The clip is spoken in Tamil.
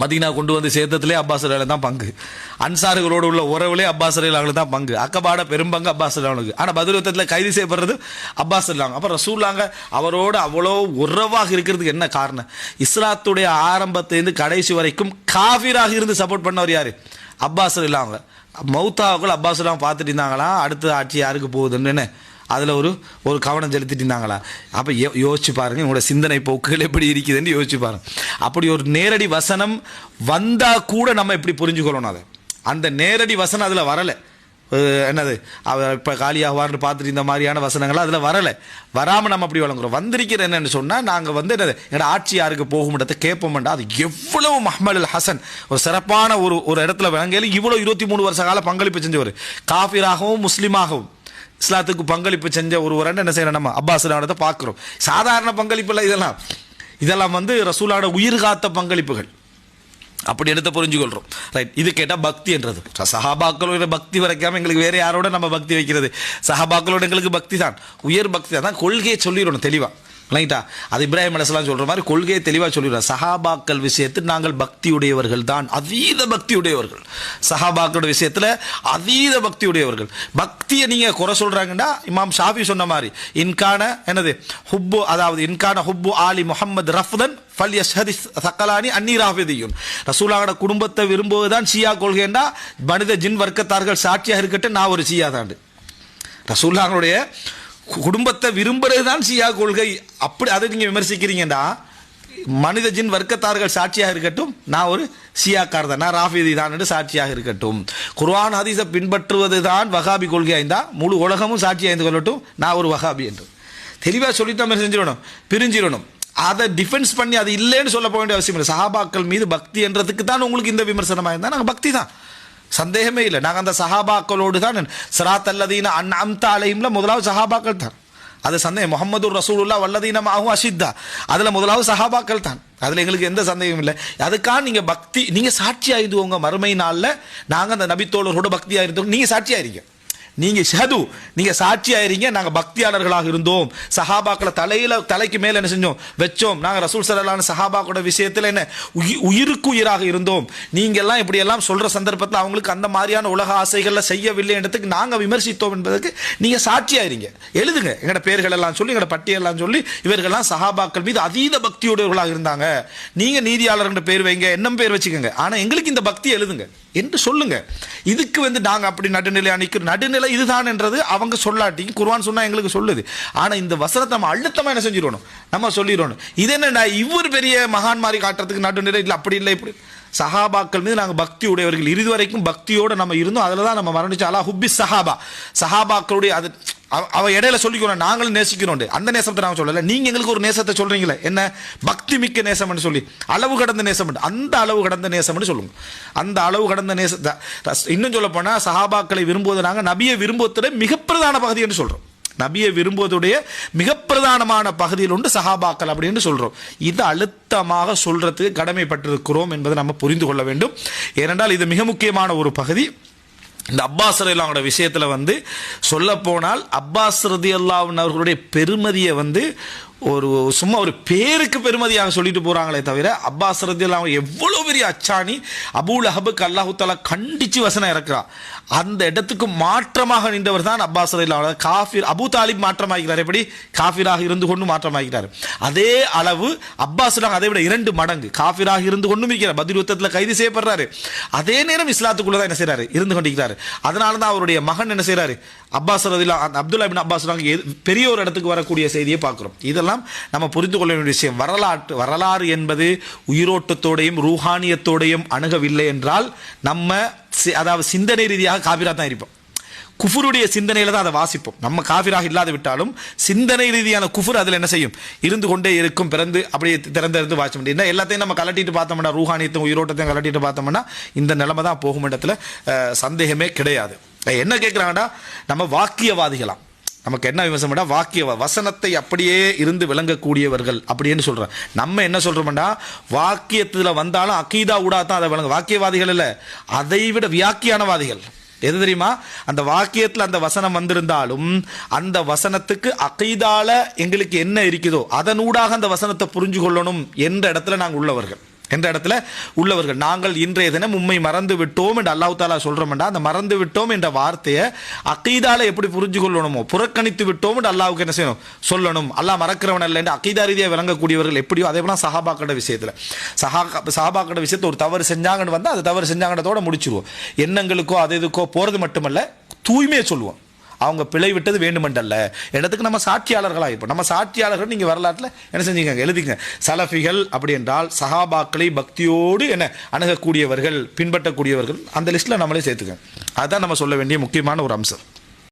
மதீனா கொண்டு வந்து சேர்த்ததுலே அப்பாஸ் தான் பங்கு. அன்சாரிகளோடு உள்ள உறவுலே அப்பாஸ் அவங்களுக்கு தான் பங்கு. அக்கபாட பெரும்பங்கு அப்பாஸ் ரலியல்லாஹுக்கு ஆனால் பதில் யுத்தத்தில் கைது செய்யப்படுறது அப்பாஸ் அப்புறம் அப்ப ரசூல்லாங்க அவரோடு அவ்வளோ உறவாக இருக்கிறதுக்கு என்ன காரணம்? இஸ்லாத்துடைய ஆரம்பத்திலேருந்து கடைசி வரைக்கும் காஃபிராக இருந்து சப்போர்ட் பண்ணவர் யார்? அப்பாஸ் ரலியல்லாஹு மௌத்தாவுக்குள் அப்பாஸ் பார்த்துட்டு இருந்தாங்களா? அடுத்த ஆட்சி யாருக்கு போகுதுன்னு அதில் ஒரு ஒரு கவனம் செலுத்திட்டு இருந்தாங்களா? அப்போ யோ யோசிச்சு பாருங்கள் உங்களோட சிந்தனை போக்குகள் எப்படி இருக்குதுன்னு யோசிச்சு பாருங்கள் அப்படி ஒரு நேரடி வசனம் வந்தால் கூட நம்ம எப்படி புரிஞ்சுக்கொள்ளணும் அதை? அந்த நேரடி வசனம் அதில் வரலை. என்னது? அவர் இப்போ காலியாகுவார்னு பார்த்துட்டு இந்த மாதிரியான வசனங்கள் அதில் வரலை. வராமல் நம்ம அப்படி வழங்குறோம். வந்திருக்கிற என்னன்னு சொன்னால் நாங்கள் வந்து என்னது? என்னோட ஆட்சி யாருக்கு போகும்ன்றதை கேட்போம்டா. அது எவ்வளவு மஹமல் அல் ஹசன். ஒரு சிறப்பான ஒரு ஒரு இடத்துல விளங்கையில் இவ்வளோ இருபத்தி மூணு வருஷ கால பங்களிப்பு செஞ்சவர். காஃபிராகவும் முஸ்லீமாகவும். இஸ்லாத்துக்கு பங்களிப்பு செஞ்ச ஒருவர் என்ன செய்யறோம் நம்ம? அப்பாஸ் நாடத்தை பார்க்குறோம். சாதாரண பங்களிப்பு இல்லை இதெல்லாம். இதெல்லாம் வந்து ரசூலோட உயிர் காத்த பங்களிப்புகள். அப்படி எடுத்து புரிஞ்சுக்கொள்கிறோம் ரைட் இது கேட்டால் பக்தி என்றது. சஹாபாக்களோட பக்தி வரைக்காம எங்களுக்கு வேறு யாரோட நம்ம பக்தி வைக்கிறது? சஹாபாக்களோட எங்களுக்கு பக்தி தான். உயர் பக்தி தான். கொள்கையை சொல்லிடணும் தெளிவாக ரைட்டா அது இப்ராஹிம் அலிஸ்லாம் சொல்ற மாதிரி கொள்கையை தெளிவாக சொல்லிடுறோம் சஹாபாக்கள் விஷயத்தில் நாங்கள் பக்தியுடையவர்கள் தான் அதீத பக்தியுடையவர்கள். சஹாபாக்களோட விஷயத்தில் அதீத பக்தியுடையவர்கள். பக்தியை நீங்கள் குறை சொல்கிறாங்கன்னா இமாம் ஷாஃபி சொன்ன மாதிரி இன்கான என்னது? ஹுப்பு அதாவது இன்கான ஹுப்பு ஆலி முஹம்மது ரஃப்தன் ஃபல் யஷ்ஹதி சக்கலானி அன்னி ரசூலாவோட குடும்பத்தை விரும்புவதுதான் ஷியா கொள்கைன்னா மனித ஜின் வர்க்கத்தார்கள் சாட்சியாக இருக்கட்டும் நான் ஒரு ஷியா தாண்டு ரசூல்லாங்களுடைய குடும்பத்தை விரும்புறது தான் ஷியா கொள்கை. அப்படி அதை நீங்கள் விமர்சிக்கிறீங்கடா. மனித ஜின் வர்க்கத்தார்கள் சாட்சியாக இருக்கட்டும் நான் ஒரு சியாக்கார் தான் நான் ராஃபிதி தான் என்று சாட்சியாக இருக்கட்டும். குர்வான் ஹதீஸை பின்பற்றுவது தான் வகாபி கொள்கை ஆய்ந்தா முழு உலகமும் சாட்சி ஆய்ந்து கொள்ளட்டும் நான் ஒரு வகாபி என்று. தெளிவாக சொல்லிட்டு நம்ம செஞ்சிடணும் பிரிஞ்சிடணும். அதை டிஃபென்ஸ் பண்ணி அது இல்லைன்னு சொல்ல போக வேண்டிய அவசியம் இல்லை. சஹாபாக்கள் மீது பக்தி என்றதுக்கு தான் உங்களுக்கு இந்த விமர்சனமாக இருந்தால் நாங்கள் பக்தி தான் சந்தேகமே இல்லை. நாங்கள் அந்த சஹாபாக்களோடு தான் சிராத் அல்லதீன அன் அம்தா அலையும்ல முதலாவது சஹாபாக்கள் தான். அது சந்தேகம். முகமது ரசூலுல்லா வல்லதீனமாகவும் ஆகும் அஷித்தா. அதில் முதலாவது சஹாபாக்கள் தான். அதில் எங்களுக்கு எந்த சந்தேகமும் இல்லை. அதுக்காக நீங்கள் பக்தி நீங்கள் சாட்சி ஆயிடுவோங்க மறுமை நாளில். நாங்கள் அந்த நபித்தோழரோட பக்தி ஆயிருந்தோம் நீங்கள் சாட்சி இருக்கீங்க நீங்க ஷது நீங்க சாட்சி ஆயிருங்க நாங்க பக்தியாளர்களாக இருந்தோம். சஹாபாக்களை தலையில தலைக்கு மேல என்ன செஞ்சோம்? வச்சோம். நாங்க ரசூல் சலான சஹாபாக்களோட விஷயத்துல என்ன? உயிருக்கு உயிராக இருந்தோம். நீங்க எல்லாம் இப்படி எல்லாம் சொல்ற சந்தர்ப்பத்தில் அவங்களுக்கு அந்த மாதிரியான உலக ஆசைகள்ல செய்யவில்லை என்றதுக்கு நாங்க விமர்சித்தோம் என்பதற்கு நீங்க சாட்சி ஆயிருங்க. எழுதுங்க. எங்கட பேர்கள் எல்லாம் சொல்லி எங்கட பட்டியெல்லாம் சொல்லி இவர்கள்லாம் சஹாபாக்கள் மீது அதீத பக்தியுடையவர்களாக இருந்தாங்க. நீங்க நீதியாளர்ன்ற பேர் வைங்க என்ன பேர் வச்சுக்கோங்க. ஆனா எங்களுக்கு இந்த பக்தி எழுதுங்க. என்று சொல்லுங்க. இதுக்கு வந்து நாங்கள் அப்படி நடுநிலை அணிக்கிற நடுநிலை இதுதான் என்றது அவங்க சொல்லாட்டி குருவான் சொன்னா எங்களுக்கு சொல்லுது. ஆனா இந்த வசனத்தை நம்ம அழுத்தமா என்ன செஞ்சிடணும்? நம்ம சொல்லிடணும். இது என்ன இவர் பெரிய மகான் மாதிரி காட்டுறதுக்கு நடுநிலை இல்லை அப்படி இல்லை இப்படி சஹாபாக்கள் மீது நாங்கள் பக்தி உடையவர்கள். இறுதி வரைக்கும் பக்தியோடு நம்ம இருந்தோம். அதில் தான் நம்ம மரணிச்சு அலா ஹுப்பி சஹாபா. சஹாபாக்களுடைய அது அவ- இடையில சொல்லிக்கிறோம் நாங்களும் நேசிக்கிறோம் அந்த நேசத்தை நாங்கள் சொல்லலை. நீங்கள் எங்களுக்கு ஒரு நேசத்தை சொல்கிறீங்களே என்ன? பக்தி மிக்க நேசம்னு சொல்லி. அளவு கடந்த நேசம் அந்த அளவு கடந்த நேசம்னு சொல்லுங்க. அந்த அளவு கடந்த நேச இன்னும் சொல்ல போனால் சஹாபாக்களை விரும்புவது நாங்கள் நபியை விரும்புவதுடைய மிக பிரதான பகுதி என்று சொல்கிறோம் நபியை விரும்புவதுடைய மிக பிரதானமான பகுதியில் உண்டு சஹாபாக்கள் அப்படின்னு சொல்றோம். இது அழுத்தமாக சொல்றதுக்கு கடமைப்பட்டிருக்கிறோம் என்பதை நம்ம புரிந்து கொள்ள வேண்டும். ஏனென்றால் இது மிக முக்கியமான ஒரு பகுதி. இந்த அப்பாஸ் ரதியல்லாவோட வந்து சொல்லப்போனால் அப்பாஸ் ரதி அவர்களுடைய பெருமதியை வந்து ஒரு சும்மா ஒரு பேருக்கு பெருமதியாக சொல்லிட்டு போகிறாங்களே தவிர அப்பாஸ் ரதி எவ்வளோ பெரிய அச்சாணி அபுல் அஹபுக்கு அல்லாஹு தாலா கண்டிச்சு வசனம் இறக்குறான் அந்த இடத்துக்கு மாற்றமாக நின்றவர் தான் அப்பாஸ் ரதி காஃபிர் அபு தாலிப் மாற்றமாகிறார் எப்படி? காஃபிராக இருந்து கொண்டு மாற்றமாகிறார் அதே அளவு அப்பாஸ் அதை விட இரண்டு மடங்கு. காஃபிராக இருந்து கொண்டும் இருக்கிறார். பதில் யுத்தத்தில் கைது செய்யப்படுறாரு. அதே நேரம் இஸ்லாத்துக்குள்ள தான் என்ன செய்கிறாரு இருந்து கொண்டிருக்கிறாரு. அதனால தான் அவருடைய மகன் என்ன செய்கிறாரு அப்பாஸ் ரதிலா அப்துல்லா பின் அப்பாஸ் எது- பெரிய ஒரு இடத்துக்கு வரக்கூடிய செய்தியை பார்க்குறோம். இதெல்லாம் நம்ம புரிந்து கொள்ள வேண்டிய விஷயம். வரலாற்று வரலாறு என்பது உயிரோட்டத்தோடையும் ரூஹானியத்தோடையும் அணுகவில்லை என்றால் நம்ம சி- அதாவது சிந்தனை ரீதியாக காபிரா தான் இருப்போம். குஃபுருடைய சிந்தனையில தான் அதை வாசிப்போம். நம்ம காவிராக இல்லாது விட்டாலும் சிந்தனை ரீதியான குஃபுர் அதில் என்ன செய்யும்? இருந்து கொண்டே இருக்கும் பிறந்து அப்படியே திறந்திருந்து வாசிக்க முடியும். எல்லாத்தையும் நம்ம கலட்டிட்டு பார்த்தோம்னா ரூஹானியத்தையும் உயிரோட்டத்தையும் கலட்டிட்டு பார்த்தோம்னா இந்த நிலைமை தான் போகும் இடத்துல சந்தேகமே கிடையாது. என்ன கேட்குறாங்கன்னா நம்ம வாக்கியவாதிகளாம். நமக்கு என்ன விமர்சனம்டா வாக்கிய வசனத்தை அப்படியே இருந்து விளங்கக்கூடியவர்கள் அப்படின்னு சொல்கிறோம் நம்ம என்ன சொல்றோம்டா வாக்கியத்தில் வந்தாலும் அக்கீதா ஊடா தான் அதை விளங்க வாக்கியவாதிகள் இல்லை. அதை விட வியாக்கியானவாதிகள். எது தெரியுமா? அந்த வாக்கியத்தில் அந்த வசனம் வந்திருந்தாலும் அந்த வசனத்துக்கு அகைதால எங்களுக்கு என்ன இருக்குதோ அதனூடாக அந்த வசனத்தை புரிஞ்சு கொள்ளணும் என்ற இடத்துல நாங்கள் உள்ளவர்கள். என்ற இடத்துல? உள்ளவர்கள் நாங்கள் இன்றைய தினம் உண்மை மறந்து விட்டோம் என்று அல்லாஹ் தாலா சொல்றோம்டா அந்த மறந்து விட்டோம் என்ற வார்த்தையை அக்கீதால எப்படி புரிஞ்சு கொள்ளணுமோ புறக்கணித்து விட்டோம் என்று அல்லாவுக்கு என்ன செய்யணும்? சொல்லணும். அல்லாஹ் மறக்கிறவன் அல்ல என்று அக்கீதா ரீதியாக விளங்கக்கூடியவர்கள் எப்படியோ அதே போல சஹாபாக்கட விஷயத்தில். சஹா சஹாபாக்கட விஷயத்தை ஒரு தவறு செஞ்சாங்கன்னு வந்தால் அது தவறு செஞ்சாங்கன்றதோட முடிச்சிருவோம். எண்ணங்களுக்கோ அது இதுக்கோ போகிறது மட்டுமல்ல தூய்மையை சொல்லுவோம். அவங்க பிழை விட்டது வேண்டுமென்றல்ல. இடத்துக்கு நம்ம சாட்சியாளர்களாக இப்போ? நம்ம சாட்சியாளர்கள் நீங்கள் வரலாற்றில் என்ன செஞ்சீங்க எழுதிங்க சலஃபிகள் அப்படி என்றால் சஹாபாக்களை பக்தியோடு என்ன அணுகக்கூடியவர்கள் பின்பற்றக்கூடியவர்கள் அந்த லிஸ்ட்டில் நம்மளே சேர்த்துக்கோங்க. அதுதான் நம்ம சொல்ல வேண்டிய முக்கியமான ஒரு அம்சம்.